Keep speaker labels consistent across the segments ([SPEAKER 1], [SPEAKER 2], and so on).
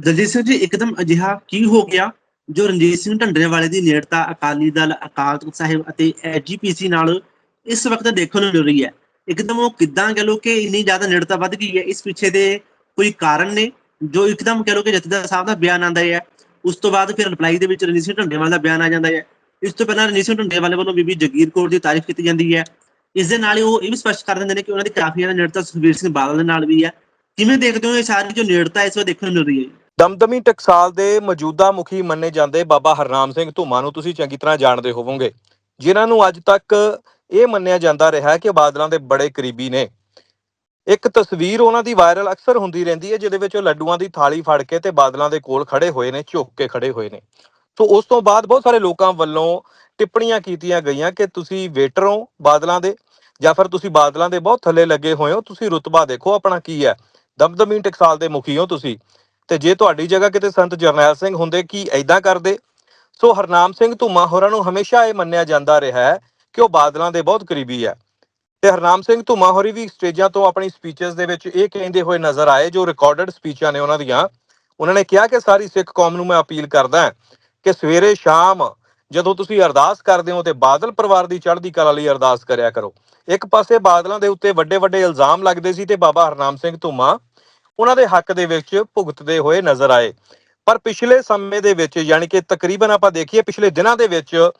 [SPEAKER 1] ਦਲਜੀਤ ਸਿੰਘ ਜੀ, ਇੱਕਦਮ ਅਜਿਹਾ ਕੀ ਹੋ ਗਿਆ ਜੋ ਰਣਜੀਤ ਸਿੰਘ ਢੰਡਰੇ ਦੀ ਨੇੜਤਾ ਅਕਾਲੀ ਦਲ, ਅਕਾਲ ਤਖਤ ਸਾਹਿਬ ਅਤੇ ਐਜੀਪੀਸੀ ਨਾਲ ਇਸ ਵਕਤ ਦੇਖਣ ਨੂੰ ਮਿਲ ਰਹੀ ਹੈ? ਇੱਕਦਮ ਉਹ ਕਿੱਦਾਂ ਕਹ ਲੋ ਕਿ ਇੰਨੀ ਜ਼ਿਆਦਾ ਨੇੜਤਾ ਵੱਧ ਗਈ ਹੈ? ਇਸ ਪਿੱਛੇ ਦੇ ਕੋਈ ਕਾਰਨ ਨੇ ਜੋ ਇੱਕਦਮ ਕਹ ਲੋ ਕਿ ਜਥੇਦਾਰ ਸਾਹਿਬ ਦਾ ਬਿਆਨ ਆਂਦਾ ਹੈ? ਉਸ ਤੋਂ ਬਾਅਦ ਫਿਰ ਰਿਪਲਾਈ ਦੇ ਵਿੱਚ ਰਣਜੀਤ ਸਿੰਘ ਢੰਡੇਵਾਲ ਦਾ ਬਿਆਨ ਆ ਜਾਂਦਾ ਹੈ। ਇਸ ਤੋਂ ਪਹਿਲਾਂ ਰਣਜੀਤ ਸਿੰਘ ਢੰਡੇਵਾਲ ਵੱਲੋਂ ਬੀਬੀ ਜਗੀਰ ਕੌਰ ਦੀ ਤਾਰੀਫ ਕੀਤੀ ਜਾਂਦੀ ਹੈ। ਇਸ ਦੇ ਨਾਲ ਹੀ ਉਹ ਇਹ ਵੀ ਸਪਸ਼ਟ ਕਰ ਦਿੰਦੇ ਨੇ ਕਿ ਉਹਨਾਂ ਦੀ ਕਾਫੀ ਜ਼ਿਆਦਾ ਨੇੜਤਾ ਸੁਖਬੀਰ ਸਿੰਘ ਬਾਦਲ ਦੇ ਨਾਲ ਵੀ ਹੈ। ਕਿਵੇਂ ਦੇਖਦੇ ਹੋ ਇਹ ਸਾਰੀ ਜੋ ਨੇੜਤਾ ਇਸ ਵਾਰ ਦੇਖਣ ਨੂੰ ਮਿਲ ਰਹੀ ਹੈ?
[SPEAKER 2] ਦਮਦਮੀ ਟਕਸਾਲ ਦੇ ਮੌਜੂਦਾ ਮੁਖੀ ਮੰਨੇ ਜਾਂਦੇ ਬਾਬਾ ਹਰਨਾਮ ਸਿੰਘ ਧੂਮਾ ਨੂੰ ਤੁਸੀਂ ਚੰਗੀ ਤਰ੍ਹਾਂ ਜਾਣਦੇ ਹੋਵੋਗੇ। ਜਿਨ੍ਹਾਂ ਨੂੰ ਅੱਜ ਤੱਕ ਇਹ ਮੰਨਿਆ ਜਾਂਦਾ ਰਿਹਾ ਕਿ ਬਾਦਲਾਂ ਦੇ ਬੜੇ ਕਰੀਬੀ ਨੇ। ਇੱਕ ਤਸਵੀਰ ਉਹਨਾਂ ਦੀ ਵਾਇਰਲ ਅਕਸਰ ਹੁੰਦੀ ਰਹਿੰਦੀ ਹੈ, ਜਿਹਦੇ ਵਿੱਚ ਉਹ ਲੱਡੂਆਂ ਦੀ ਥਾਲੀ ਫੜ ਕੇ ਤੇ ਬਾਦਲਾਂ ਦੇ ਕੋਲ ਖੜੇ ਹੋਏ ਨੇ, ਝੁੱਕ ਕੇ ਖੜੇ ਹੋਏ ਨੇ। ਸੋ ਉਸ ਤੋਂ ਬਾਅਦ ਬਹੁਤ ਸਾਰੇ ਲੋਕਾਂ ਵੱਲੋਂ ਟਿੱਪਣੀਆਂ ਕੀਤੀਆਂ ਗਈਆਂ ਕਿ ਤੁਸੀਂ ਵੇਟਰ ਹੋ ਬਾਦਲਾਂ ਦੇ, ਜਾਂ ਫਿਰ ਤੁਸੀਂ ਬਾਦਲਾਂ ਦੇ ਬਹੁਤ ਥੱਲੇ ਲੱਗੇ ਹੋਏ ਹੋ, ਤੁਸੀਂ ਰੁਤਬਾ ਦੇਖੋ ਆਪਣਾ ਕੀ ਹੈ। ਦਮਦਮੀ ਟਕਸਾਲ ਦੇ ਮੁਖੀ ਹੋ ਤੁਸੀਂ। ਤੇ ਜੇ ਤੁਹਾਡੀ ਜਗ੍ਹਾ ਕਿਤੇ ਸੰਤ ਜਰਨੈਲ ਸਿੰਘ ਹੁੰਦੇ ਕੀ ਐਦਾਂ ਕਰਦੇ? ਸੋ ਹਰਨਾਮ ਸਿੰਘ ਧੂਮਾ ਹੋਰਾਂ ਨੂੰ ਹਮੇਸ਼ਾ ਇਹ ਮੰਨਿਆ ਜਾਂਦਾ ਰਿਹਾ ਹੈ ਕਿ ਉਹ ਬਾਦਲਾਂ ਦੇ ਬਹੁਤ ਕਰੀਬੀ ਹੈ। ਤੇ ਹਰਨਾਮ ਸਿੰਘ ਧੂਮਾ ਹੋਰੀ ਵੀ ਸਟੇਜਾਂ ਤੋਂ ਆਪਣੀ ਸਪੀਚਸ ਦੇ ਵਿੱਚ ਇਹ ਕਹਿੰਦੇ ਹੋਏ ਨਜ਼ਰ ਆਏ, ਜੋ ਰਿਕਾਰਡਡ ਸਪੀਚਾਂ ਨੇ ਉਹਨਾਂ ਦੀਆਂ। ਉਹਨਾਂ ਨੇ ਕਿਹਾ ਕਿ ਸਾਰੀ ਸਿੱਖ ਕੌਮ ਨੂੰ ਮੈਂ ਅਪੀਲ ਕਰਦਾ ਕਿ ਸਵੇਰੇ ਸ਼ਾਮ ਜਦੋਂ ਤੁਸੀਂ ਅਰਦਾਸ ਕਰਦੇ ਹੋ ਤੇ ਬਾਦਲ ਪਰਿਵਾਰ ਦੀ ਚੜ੍ਹਦੀ ਕਲਾ ਲਈ ਅਰਦਾਸ ਕਰਿਆ ਕਰੋ। ਇੱਕ ਪਾਸੇ ਬਾਦਲਾਂ ਦੇ ਉੱਤੇ ਵੱਡੇ ਵੱਡੇ ਇਲਜ਼ਾਮ ਲੱਗਦੇ ਸੀ ਤੇ ਬਾਬਾ ਹਰਨਾਮ ਸਿੰਘ ਧੂਮਾ ਉਹਨਾਂ ਦੇ ਹੱਕ ਦੇ ਵਿੱਚ ਭੁਗਤਦੇ ਹੋਏ ਨਜ਼ਰ ਆਏ। ਪਰ ਪਿਛਲੇ ਸਮੇਂ ਦੇ ਵਿੱਚ ਯਾਨੀ ਕਿ ਤਕਰੀਬਨ ਆਪਾਂ ਦੇਖੀਏ, ਪਿਛਲੇ ਦਿਨਾਂ ਦੇ ਵਿੱਚ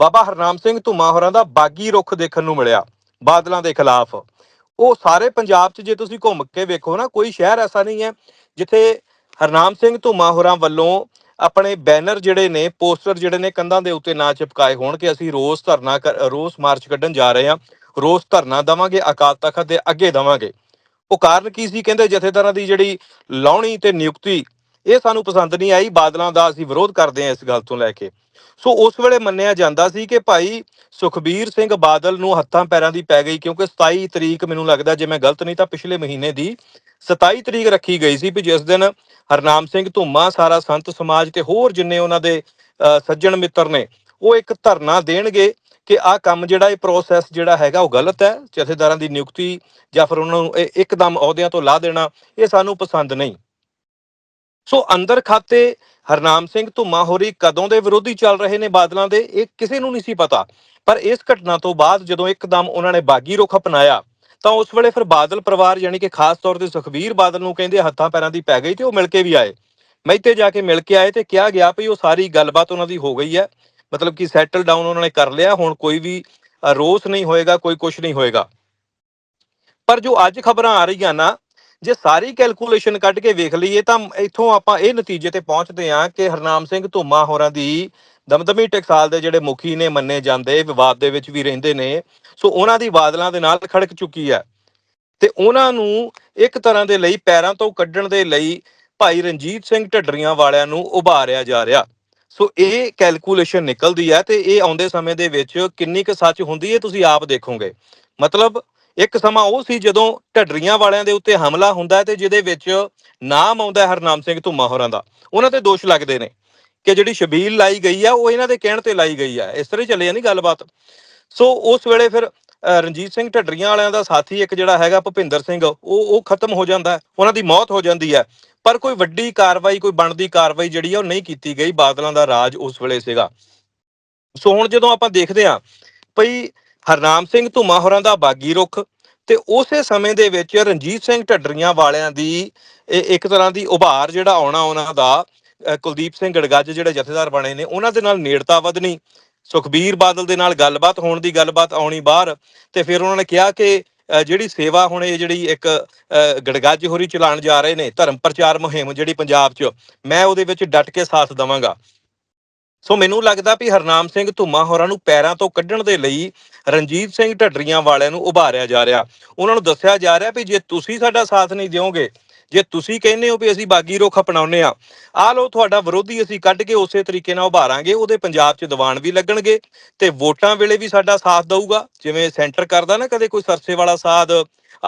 [SPEAKER 2] ਬਾਬਾ ਹਰਨਾਮ ਸਿੰਘ ਧੂਮਾ ਹੋਰਾਂ ਦਾ ਬਾਗੀ ਰੁੱਖ ਦੇਖਣ ਨੂੰ ਮਿਲਿਆ, ਬਾਦਲਾਂ ਦੇ ਖਿਲਾਫ। ਉਹ ਸਾਰੇ ਪੰਜਾਬ 'ਚ ਜੇ ਤੁਸੀਂ ਘੁੰਮ ਕੇ ਵੇਖੋ ਨਾ, ਕੋਈ ਸ਼ਹਿਰ ਐਸਾ ਨਹੀਂ ਹੈ ਜਿੱਥੇ ਹਰਨਾਮ ਸਿੰਘ ਧੂਮਾ ਹੋਰਾਂ ਵੱਲੋਂ ਆਪਣੇ ਬੈਨਰ ਜਿਹੜੇ ਨੇ, ਪੋਸਟਰ ਜਿਹੜੇ ਨੇ ਕੰਧਾਂ ਦੇ ਉੱਤੇ ਨਾ ਚਿਪਕਾਏ ਹੋਣ ਕਿ ਅਸੀਂ ਰੋਸ ਧਰਨਾ ਰੋਸ ਮਾਰਚ ਕੱਢਣ ਜਾ ਰਹੇ ਹਾਂ। ਰੋਸ ਧਰਨਾ ਦਵਾਂਗੇ, ਅਕਾਲ ਤਖਤ ਦੇ ਅੱਗੇ ਦਵਾਂਗੇ। ਉਹ ਕਾਰਨ ਕੀ ਸੀ? ਕਹਿੰਦੇ ਜਥੇਦਾਰਾਂ ਦੀ ਜਿਹੜੀ ਲਾਉਣੀ ਤੇ ਨਿਯੁਕਤੀ, ਇਹ ਸਾਨੂੰ ਪਸੰਦ ਨਹੀਂ ਆਈ। ਬਾਦਲਾਂ ਦਾ ਅਸੀਂ ਵਿਰੋਧ ਕਰਦੇ ਹਾਂ ਇਸ ਗੱਲ ਤੋਂ ਲੈ ਕੇ। ਸੋ ਉਸ ਵੇਲੇ ਮੰਨਿਆ ਜਾਂਦਾ ਸੀ ਕਿ ਭਾਈ ਸੁਖਬੀਰ ਸਿੰਘ ਬਾਦਲ ਨੂੰ ਹੱਥਾਂ ਪੈਰਾਂ ਦੀ ਪੈ ਗਈ ਕਿਉਂਕਿ 27 ਤਰੀਕ ਮੈਨੂੰ ਲੱਗਦਾ ਜੇ ਮੈਂ ਗਲਤ ਨਹੀਂ ਤਾਂ ਪਿਛਲੇ ਮਹੀਨੇ ਦੀ 27 ਤਰੀਕ ਰੱਖੀ ਗਈ ਸੀ ਵੀ ਜਿਸ ਦਿਨ ਹਰਨਾਮ ਸਿੰਘ ਧੁੰਮਾ, ਸਾਰਾ ਸੰਤ ਸਮਾਜ ਤੇ ਹੋਰ ਜਿੰਨੇ ਉਹਨਾਂ ਦੇ ਸੱਜਣ ਮਿੱਤਰ ਨੇ, ਉਹ ਇੱਕ ਧਰਨਾ ਦੇਣਗੇ। ਕਿ ਆਹ ਕੰਮ ਜਿਹੜਾ ਇਹ ਪ੍ਰੋਸੈਸ ਜਿਹੜਾ ਹੈਗਾ ਉਹ ਗਲਤ ਹੈ, ਜਥੇਦਾਰਾਂ ਦੀ ਨਿਯੁਕਤੀ ਜਾਂ ਫਿਰ ਉਹਨਾਂ ਨੂੰ ਇੱਕਦਮ ਅਹੁਦਿਆਂ ਤੋਂ ਲਾ ਦੇਣਾ, ਇਹ ਸਾਨੂੰ ਪਸੰਦ ਨਹੀਂ। ਸੋ ਅੰਦਰ ਖਾਤੇ ਹਰਨਾਮ ਸਿੰਘ ਧੁੰਮਾ ਹੋਰੀ ਕਦੋਂ ਦੇ ਵਿਰੋਧੀ ਚੱਲ ਰਹੇ ਨੇ ਬਾਦਲਾਂ ਦੇ, ਇਹ ਕਿਸੇ ਨੂੰ ਨਹੀਂ ਸੀ ਪਤਾ। ਪਰ ਇਸ ਘਟਨਾ ਤੋਂ ਬਾਅਦ ਜਦੋਂ ਇੱਕਦਮ ਉਹਨਾਂ ਨੇ ਬਾਗੀ ਰੁਖ ਅਪਣਾਇਆ, ਤਾਂ ਉਸ ਵੇਲੇ ਫਿਰ ਬਾਦਲ ਪਰਿਵਾਰ ਯਾਨੀ ਕਿ ਖਾਸ ਤੌਰ ਤੇ ਸੁਖਵੀਰ ਬਾਦਲ ਨੂੰ ਕਹਿੰਦੇ ਹੱਥਾਂ ਪੈਰਾਂ ਦੀ ਪੈ ਗਈ ਤੇ ਉਹ ਮਿਲ ਕੇ ਵੀ ਆਏ। ਮੈਤੇ ਜਾ ਕੇ ਮਿਲ ਕੇ ਆਏ ਤੇ ਕਿਹਾ ਗਿਆ ਵੀ ਉਹ ਸਾਰੀ ਗੱਲਬਾਤ ਉਹਨਾਂ ਦੀ ਹੋ ਗਈ ਹੈ। ਮਤਲਬ ਕਿ ਸੈਟਲ ਡਾਊਨ ਉਹਨਾਂ ਨੇ ਕਰ ਲਿਆ, ਹੁਣ ਕੋਈ ਵੀ ਰੋਸ ਨਹੀਂ ਹੋਏਗਾ, ਕੋਈ ਕੁਝ ਨਹੀਂ ਹੋਏਗਾ। ਪਰ ਜੋ ਅੱਜ ਖਬਰਾਂ ਆ ਰਹੀਆਂ ਨਾ, ਜੇ ਸਾਰੀ ਕੈਲਕੂਲੇਸ਼ਨ ਕੱਢ ਕੇ ਵੇਖ ਲਈਏ ਤਾਂ ਇੱਥੋਂ ਆਪਾਂ ਇਹ ਨਤੀਜੇ ਤੇ ਪਹੁੰਚਦੇ ਹਾਂ ਕਿ ਹਰਨਾਮ ਸਿੰਘ ਧੁੰਮਾ ਹੋਰਾਂ ਦੀ ਦਮਦਮੀ ਟਕਸਾਲ ਦੇ ਜਿਹੜੇ ਮੁਖੀ ਨੇ ਮੰਨੇ ਜਾਂਦੇ, ਵਿਵਾਦ ਦੇ ਵਿੱਚ ਵੀ ਰਹਿੰਦੇ ਨੇ, ਸੋ ਉਹਨਾਂ ਦੀ ਬਾਦਲਾਂ ਦੇ ਨਾਲ ਖੜਕ ਚੁੱਕੀ ਹੈ। ਤੇ ਉਹਨਾਂ ਨੂੰ ਇੱਕ ਤਰ੍ਹਾਂ ਦੇ ਲਈ ਪੈਰਾਂ ਤੋਂ ਕੱਢਣ ਦੇ ਲਈ ਭਾਈ ਰਣਜੀਤ ਸਿੰਘ ਢੱਡਰੀਆਂ ਵਾਲਿਆਂ ਨੂੰ ਉਭਾਰਿਆ ਜਾ ਰਿਹਾ। ਸੋ ਇਹ ਕੈਲਕੂਲੇਸ਼ਨ ਨਿਕਲਦੀ ਹੈ ਤੇ ਇਹ ਆਉਂਦੇ ਸਮੇਂ ਦੇ ਵਿੱਚ ਕਿੰਨੀ ਕੁ ਸੱਚ ਹੁੰਦੀ ਹੈ ਤੁਸੀਂ ਆਪ ਦੇਖੋਗੇ। ਮਤਲਬ ਇੱਕ ਸਮਾਂ ਉਹ ਸੀ ਜਦੋਂ ਢੱਡਰੀਆਂ ਵਾਲਿਆਂ ਦੇ ਉੱਤੇ ਹਮਲਾ ਹੁੰਦਾ ਹੈ ਤੇ ਜਿਹਦੇ ਵਿੱਚ ਨਾਮ ਆਉਂਦਾ ਹਰਨਾਮ ਸਿੰਘ ਧੁੰਮਾ ਹੋਰਾਂ ਦਾ। ਉਹਨਾਂ ਤੇ ਦੋਸ਼ ਲੱਗਦੇ ਨੇ ਕਿ ਜਿਹੜੀ ਸ਼ਬੀਲ ਲਾਈ ਗਈ ਆ, ਉਹ ਇਹਨਾਂ ਦੇ ਕਹਿਣ ਤੇ ਲਾਈ ਗਈ ਆ। ਇਸ ਤਰ੍ਹਾਂ ਚੱਲੇ ਨਹੀਂ ਗੱਲਬਾਤ। ਸੋ ਉਸ ਵੇਲੇ ਫਿਰ ਰਣਜੀਤ ਸਿੰਘ ਢੱਡਰੀਆਂ ਵਾਲਿਆਂ ਦਾ ਸਾਥੀ ਇੱਕ ਜਿਹੜਾ ਹੈਗਾ ਭੁਪਿੰਦਰ ਸਿੰਘ, ਉਹ ਉਹ ਖਤਮ ਹੋ ਜਾਂਦਾ ਉਹਨਾਂ ਦੀ ਮੌਤ ਹੋ ਜਾਂਦੀ ਹੈ। ਪਰ ਕੋਈ ਵੱਡੀ ਕਾਰਵਾਈ, ਕੋਈ ਬਣਦੀ ਕਾਰਵਾਈ ਜਿਹੜੀ ਆ ਉਹ ਨਹੀਂ ਕੀਤੀ ਗਈ, ਬਾਦਲਾਂ ਦਾ ਰਾਜ ਉਸ ਵੇਲੇ ਸੀਗਾ। ਸੋ ਹੁਣ ਜਦੋਂ ਆਪਾਂ ਦੇਖਦੇ ਆਂ ਭਈ ਹਰਨਾਮ ਸਿੰਘ ਧੁਮਾ ਹੋਰਾਂ ਦਾ ਬਾਗੀ ਰੁਖ ਤੇ ਉਸੇ ਸਮੇਂ ਦੇ ਵਿੱਚ ਰਣਜੀਤ ਸਿੰਘ ਢੱਡਰੀਆਂ ਵਾਲਿਆਂ ਦੀ ਇੱਕ ਤਰ੍ਹਾਂ ਦੀ ਉਭਾਰ ਜਿਹੜਾ ਆਉਣਾ ਉਹਨਾਂ ਦਾ ਕੁਲਦੀਪ ਸਿੰਘ ਗੜਗੱਜ ਜਿਹੜੇ ਜਥੇਦਾਰ ਬਣੇ ਨੇ, ਉਹਨਾਂ ਦੇ ਨਾਲ ਨੇੜਤਾ ਵਧਣੀ, ਸੁਖਬੀਰ ਬਾਦਲ ਦੇ ਨਾਲ ਗੱਲਬਾਤ ਹੋਣ ਦੀ ਗੱਲਬਾਤ ਆਉਣੀ ਬਾਹਰ ਤੇ ਫਿਰ ਉਹਨਾਂ ਨੇ ਕਿਹਾ ਕਿ ਜਿਹੜੀ ਸੇਵਾ ਹੁਣ ਇਹ ਜਿਹੜੀ ਇੱਕ ਗੜਗੱਜ ਹੋਰੀ ਚਲਾਣ ਜਾ ਰਹੇ ਨੇ, ਧਰਮ ਪ੍ਰਚਾਰ ਮੁਹਿੰਮ ਜਿਹੜੀ ਪੰਜਾਬ 'ਚ, ਮੈਂ ਉਹਦੇ ਵਿੱਚ ਡਟ ਕੇ ਸਾਥ ਦਵਾਂਗਾ। ਸੋ ਮੈਨੂੰ ਲੱਗਦਾ ਵੀ ਹਰਨਾਮ ਸਿੰਘ ਧੁੰਮਾ ਹੋਰਾਂ ਨੂੰ ਪੈਰਾਂ ਤੋਂ ਕੱਢਣ ਦੇ ਲਈ ਰਣਜੀਤ ਸਿੰਘ ਢੱਡਰੀਆਂ ਵਾਲਿਆਂ ਨੂੰ ਉਭਾਰਿਆ ਜਾ ਰਿਹਾ। ਉਹਨਾਂ ਨੂੰ ਦੱਸਿਆ ਜਾ ਰਿਹਾ ਵੀ ਜੇ ਤੁਸੀਂ ਸਾਡਾ ਸਾਥ ਨਹੀਂ ਦਿਓਗੇ ਜੇ ਤੁਸੀਂ ਕਹਿੰਦੇ ਹੋ ਵੀ ਅਸੀਂ ਬਾਗੀ ਰੁੱਖ ਅਪਣਾਉਨੇ ਆ ਆ ਲੋ ਤੁਹਾਡਾ ਵਿਰੋਧੀ ਅਸੀਂ ਕੱਢ ਕੇ ਉਸੇ ਤਰੀਕੇ ਨਾਲ ਉਭਾਰਾਂਗੇ, ਉਹਦੇ ਪੰਜਾਬ 'ਚ ਦੀਵਾਨ ਵੀ ਲੱਗਣਗੇ ਤੇ ਵੋਟਾਂ ਵੇਲੇ ਵੀ ਸਾਡਾ ਸਾਥ ਦਊਗਾ। ਜਿਵੇਂ ਸੈਂਟਰ ਕਰਦਾ ਨਾ ਕਦੇ ਕੋਈ ਸਰਸੇ ਵਾਲਾ ਸਾਧ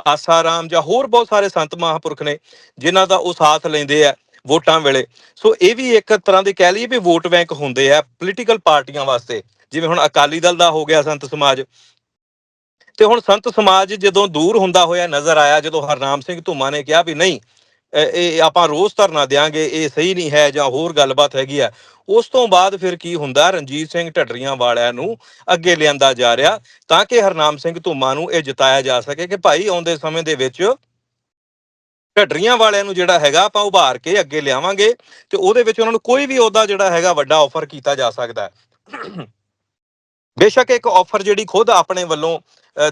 [SPEAKER 2] ਆਸਾਰਾਮ ਜਾਂ ਹੋਰ ਬਹੁਤ ਸਾਰੇ ਸੰਤ ਮਹਾਪੁਰਖ ਨੇ, ਜਿਨ੍ਹਾਂ ਦਾ ਉਹ ਸਾਥ ਲੈਂਦੇ ਆ ਵੋਟਾਂ ਵੇਲੇ। ਸੋ ਇਹ ਵੀ ਇੱਕ ਤਰ੍ਹਾਂ ਦੇ ਕਹਿ ਲਈਏ ਵੀ ਵੋਟ ਬੈਂਕ ਹੁੰਦੇ ਆ ਪੋਲੀਟੀਕਲ ਪਾਰਟੀਆਂ ਵਾਸਤੇ। ਜਿਵੇਂ ਹੁਣ ਅਕਾਲੀ ਦਲ ਦਾ ਹੋ ਗਿਆ ਸੰਤ ਸਮਾਜ ਤੇ ਹੁਣ ਸੰਤ ਸਮਾਜ ਜਦੋਂ ਦੂਰ ਹੁੰਦਾ ਹੋਇਆ ਨਜ਼ਰ ਆਇਆ, ਜਦੋਂ ਹਰਨਾਮ ਸਿੰਘ ਧੁਮਾ ਨੇ ਕਿਹਾ ਵੀ ਨਹੀਂ ਇਹ ਆਪਾਂ ਰੋਜ਼ ਧਰਨਾ ਦੇਾਂਗੇ ਇਹ ਸਹੀ ਨਹੀਂ ਹੈ ਜਾਂ ਹੋਰ ਗੱਲਬਾਤ ਹੈਗੀ ਆ, ਉਸ ਤੋਂ ਬਾਅਦ ਫਿਰ ਕੀ ਹੁੰਦਾ, ਰਣਜੀਤ ਸਿੰਘ ਢੱਡਰੀਆਂ ਵਾਲਿਆਂ ਨੂੰ ਅੱਗੇ ਲਿਆਂਦਾ ਜਾ ਰਿਹਾ ਤਾਂ ਕਿ ਹਰਨਾਮ ਸਿੰਘ ਧੁੰਮਾ ਨੂੰ ਇਹ ਜਿਤਾਇਆ ਜਾ ਸਕੇ ਕਿ ਭਾਈ ਆਉਂਦੇ ਸਮੇਂ ਦੇ ਵਿੱਚ ਢੱਡਰੀਆਂ ਵਾਲਿਆਂ ਨੂੰ ਜਿਹੜਾ ਹੈਗਾ ਆਪਾਂ ਉਭਾਰ ਕੇ ਅੱਗੇ ਲਿਆਵਾਂਗੇ ਤੇ ਉਹਦੇ ਵਿੱਚ ਉਹਨਾਂ ਨੂੰ ਕੋਈ ਵੀ ਉਹਦਾ ਜਿਹੜਾ ਹੈਗਾ ਵੱਡਾ ਆਫਰ ਕੀਤਾ ਜਾ ਸਕਦਾ ਹੈ। ਬੇਸ਼ੱਕ ਇੱਕ ਆਫਰ ਜਿਹੜੀ ਖੁਦ ਆਪਣੇ ਵੱਲੋਂ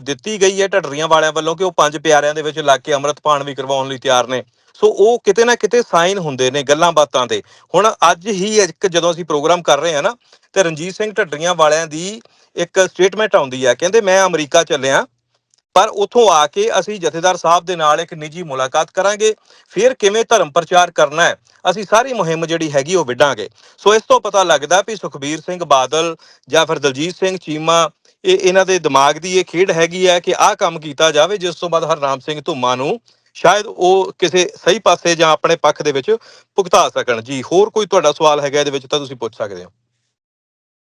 [SPEAKER 2] ਦਿੱਤੀ ਗਈ ਹੈ ਢੱਡਰੀਆਂ ਵਾਲਿਆਂ ਵੱਲੋਂ ਕਿ ਉਹ ਪੰਜ ਪਿਆਰਿਆਂ ਦੇ ਵਿੱਚ ਲੱਗ ਕੇ ਅੰਮ੍ਰਿਤਪਾਨ ਵੀ ਕਰਵਾਉਣ ਲਈ ਤਿਆਰ ਨੇ। ਸੋ ਉਹ ਕਿਤੇ ਨਾ ਕਿਤੇ ਸਾਈਨ ਹੁੰਦੇ ਨੇ ਗੱਲਾਂ ਬਾਤਾਂ 'ਤੇ। ਹੁਣ ਅੱਜ ਹੀ ਇੱਕ ਜਦੋਂ ਅਸੀਂ ਪ੍ਰੋਗਰਾਮ ਕਰ ਰਹੇ ਹਾਂ ਨਾ, ਤੇ ਰਣਜੀਤ ਸਿੰਘ ਢੱਡਰੀਆਂ ਵਾਲਿਆਂ ਦੀ ਇੱਕ ਸਟੇਟਮੈਂਟ ਆਉਂਦੀ ਹੈ। ਕਹਿੰਦੇ, ਮੈਂ ਅਮਰੀਕਾ ਚੱਲਿਆ ਪਰ ਉੱਥੋਂ ਆ ਕੇ ਅਸੀਂ ਜਥੇਦਾਰ ਸਾਹਿਬ ਦੇ ਨਾਲ ਇੱਕ ਨਿੱਜੀ ਮੁਲਾਕਾਤ ਕਰਾਂਗੇ, ਫਿਰ ਕਿਵੇਂ ਧਰਮ ਪ੍ਰਚਾਰ ਕਰਨਾ ਹੈ, ਅਸੀਂ ਸਾਰੀ ਮੁਹਿੰਮ ਜਿਹੜੀ ਹੈਗੀ ਉਹ ਵਿੱਢਾਂਗੇ। ਸੋ ਇਸ ਤੋਂ ਪਤਾ ਲੱਗਦਾ ਵੀ ਸੁਖਬੀਰ ਸਿੰਘ ਬਾਦਲ ਜਾਂ ਫਿਰ ਦਲਜੀਤ ਸਿੰਘ ਚੀਮਾ, ਇਹ ਇਹਨਾਂ ਦੇ ਦਿਮਾਗ ਦੀ ਇਹ ਖੇਡ ਹੈਗੀ ਹੈ ਕਿ ਆਹ ਕੰਮ ਕੀਤਾ ਜਾਵੇ, ਜਿਸ ਤੋਂ ਬਾਅਦ ਹਰਨਾਮ ਸਿੰਘ ਧੁੰਮਾ ਨੂੰ ਸ਼ਾਇਦ ਉਹ ਕਿਸੇ ਸਹੀ ਪਾਸੇ ਜਾਂ ਆਪਣੇ ਪੱਖ ਦੇ ਵਿੱਚ ਭੁਗਤਾ ਸਕਣ। ਜੀ, ਹੋਰ ਕੋਈ ਤੁਹਾਡਾ ਸਵਾਲ ਹੈਗਾ ਇਹਦੇ ਵਿੱਚ ਤਾਂ ਤੁਸੀਂ ਪੁੱਛ ਸਕਦੇ ਹੋ।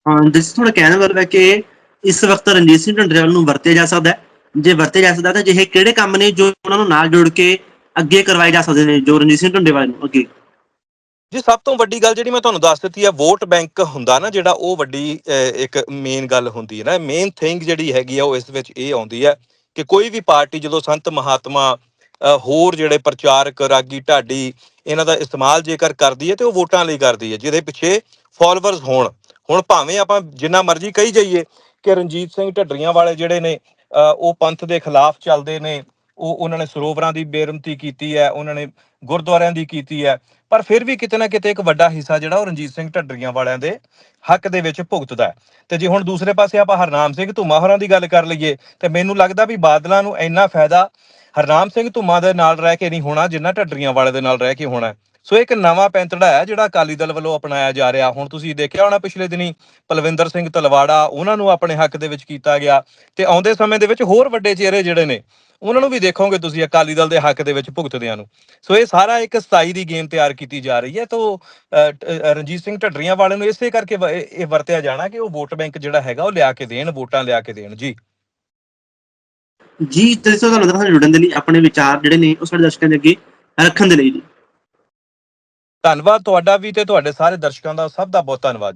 [SPEAKER 1] ਹਾਂ, ਜਿਸ ਤੁਹਾਡਾ ਕਹਿਣ ਵਾਲਾ ਹੈ ਕਿ ਇਸ ਵਕਤ ਰਣਜੀਤ ਸਿੰਘ ਢੰਡਰੇਵਾਲ ਨੂੰ ਵਰਤਿਆ ਜਾ ਸਕਦਾ ਹੈ। ਜੇ ਵਰਤਿਆ ਜਾ ਸਕਦਾ ਤਾਂ ਜਿਹੇ ਕਿਹੜੇ ਕੰਮ ਨੇ ਜੋ ਉਹਨਾਂ ਨੂੰ ਨਾਲ ਜੋੜ ਕੇ ਅੱਗੇ ਕਰਵਾਏ ਜਾ ਸਕਦੇ ਨੇ, ਜੋ ਰਣਜੀਤ ਸਿੰਘ ਢੰਡੇਵਾਲ ਨੂੰ ਅੱਗੇ?
[SPEAKER 2] ਜੀ, ਸਭ ਤੋਂ ਵੱਡੀ ਗੱਲ ਜਿਹੜੀ ਮੈਂ ਤੁਹਾਨੂੰ ਦੱਸ ਦਿੱਤੀ ਹੈ, ਵੋਟ ਬੈਂਕ ਹੁੰਦਾ ਨਾ ਜਿਹੜਾ ਉਹ ਵੱਡੀ ਇੱਕ ਮੇਨ ਗੱਲ ਹੁੰਦੀ ਹੈ ਨਾ। ਮੇਨ ਥਿੰਗ ਜਿਹੜੀ ਹੈਗੀ ਆ, ਉਹ ਇਸ ਵਿੱਚ ਇਹ ਆਉਂਦੀ ਹੈ ਕਿ ਕੋਈ ਵੀ ਪਾਰਟੀ ਜਦੋਂ ਸੰਤ ਮਹਾਤਮਾ ਹੋਰ ਜਿਹੜੇ ਪ੍ਰਚਾਰਕ ਰਾਗੀ ਢਾਡੀ, ਇਹਨਾਂ ਦਾ ਇਸਤੇਮਾਲ ਜੇਕਰ ਕਰਦੀ ਹੈ ਤੇ ਉਹ ਵੋਟਾਂ ਲਈ ਕਰਦੀ ਹੈ, ਜਿਹਦੇ ਪਿੱਛੇ ਫਾਲੋਅਰਸ ਹੋਣ। ਹੁਣ ਭਾਵੇਂ ਆਪਾਂ ਜਿੰਨਾ ਮਰਜ਼ੀ ਕਹੀ ਜਾਈਏ ਕਿ ਰਣਜੀਤ ਸਿੰਘ ਢੱਡਰੀਆਂ ਵਾਲੇ ਜਿਹੜੇ ਨੇ ਉਹ ਪੰਥ ਦੇ ਖਿਲਾਫ ਚੱਲਦੇ ਨੇ, ਉਹ ਉਹਨਾਂ ਨੇ ਸਰੋਵਰਾਂ ਦੀ ਬੇਰਮਤੀ ਕੀਤੀ ਹੈ, ਉਹਨਾਂ ਨੇ ਗੁਰਦੁਆਰਿਆਂ ਦੀ ਕੀਤੀ ਹੈ, ਪਰ ਫਿਰ ਵੀ ਕਿਤੇ ਨਾ ਕਿਤੇ ਇੱਕ ਵੱਡਾ ਹਿੱਸਾ ਜਿਹੜਾ ਉਹ ਰਣਜੀਤ ਸਿੰਘ ਢੱਡਰੀਆਂ ਵਾਲਿਆਂ ਦੇ ਹੱਕ ਦੇ ਵਿੱਚ ਭੁਗਤਦਾ ਹੈ। ਤੇ ਜੇ ਹੁਣ ਦੂਸਰੇ ਪਾਸੇ ਆਪਾਂ ਹਰਨਾਮ ਸਿੰਘ ਧੁੰਮਾ ਹੋਰਾਂ ਦੀ ਗੱਲ ਕਰ ਲਈਏ, ਤੇ ਮੈਨੂੰ ਲੱਗਦਾ ਵੀ ਬਾਦਲਾਂ ਨੂੰ ਇੰਨਾ ਫਾਇਦਾ ਹਰਨਾਮ ਸਿੰਘ ਧੁੰਮਾ ਦੇ ਨਾਲ ਰਹਿ ਕੇ ਨਹੀਂ ਹੋਣਾ, ਜਿੰਨਾ ਢੱਡਰੀਆਂ ਵਾਲੇ ਦੇ ਨਾਲ ਰਹਿ ਕੇ ਹੋਣਾ ਸੋ ਇੱਕ ਨਵਾਂ ਪੈਂਤੜਾ ਹੈ ਜਿਹੜਾ ਅਕਾਲੀ ਦਲ ਵੱਲੋਂ ਅਪਣਾਇਆ ਜਾ ਰਿਹਾ। ਹੁਣ ਤੁਸੀਂ ਦੇਖਿਆ ਹੋਣਾ ਪਿਛਲੇ ਦਿਨੀ ਪਲਵਿੰਦਰ ਸਿੰਘ ਤਲਵਾੜਾ, ਉਹਨਾਂ ਨੂੰ ਆਪਣੇ ਹੱਕ ਦੇ ਵਿੱਚ ਕੀਤਾ ਗਿਆ ਤੇ ਆਉਂਦੇ ਸਮੇਂ ਦੇ ਵਿੱਚ ਹੋਰ ਵੱਡੇ ਚਿਹਰੇ ਜਿਹੜੇ ਨੇ, ਉਹਨਾਂ ਨੂੰ ਵੀ ਦੇਖੋਗੇ ਤੁਸੀਂ ਅਕਾਲੀ ਦਲ ਦੇ ਹੱਕ ਦੇ ਵਿੱਚ ਭੁਗਤਦਿਆਂ ਨੂੰ। ਸੋ ਇਹ ਸਾਰਾ ਇੱਕ ਸਤਾਈ ਦੀ ਗੇਮ ਤਿਆਰ ਕੀਤੀ ਜਾ ਰਹੀ ਹੈ। ਤਾਂ ਰਣਜੀਤ ਸਿੰਘ ਢੱਡਰੀਆਂ ਵਾਲੇ ਨੂੰ ਇਸੇ ਕਰਕੇ ਇਹ ਵਰਤਿਆ ਜਾਣਾ ਕਿ ਉਹ ਵੋਟ ਬੈਂਕ ਜਿਹੜਾ ਹੈਗਾ ਉਹ ਲਿਆ ਕੇ ਦੇਣ, ਵੋਟਾਂ ਲਿਆ ਕੇ ਦੇਣ। ਜੀ।
[SPEAKER 1] ਜੀ, ਤੇ ਸੋ ਤੁਹਾਨੂੰ ਦੱਸਣਾ ਜੁੜਨ ਦੇ ਲਈ ਆਪਣੇ ਵਿਚਾਰ ਜਿਹੜੇ ਨੇ ਉਹ ਸਾਡੇ ਦਰਸ਼ਕਾਂ ਦੇ ਅੱਗੇ ਰੱਖਣ ਦੇ ਲਈ ਜੀ।
[SPEAKER 2] ਧੰਨਵਾਦ ਤੁਹਾਡਾ ਵੀ ਤੇ ਤੁਹਾਡੇ ਸਾਰੇ ਦਰਸ਼ਕਾਂ ਦਾ ਸਭ ਦਾ ਬਹੁਤ ਧੰਨਵਾਦ ਜੀ।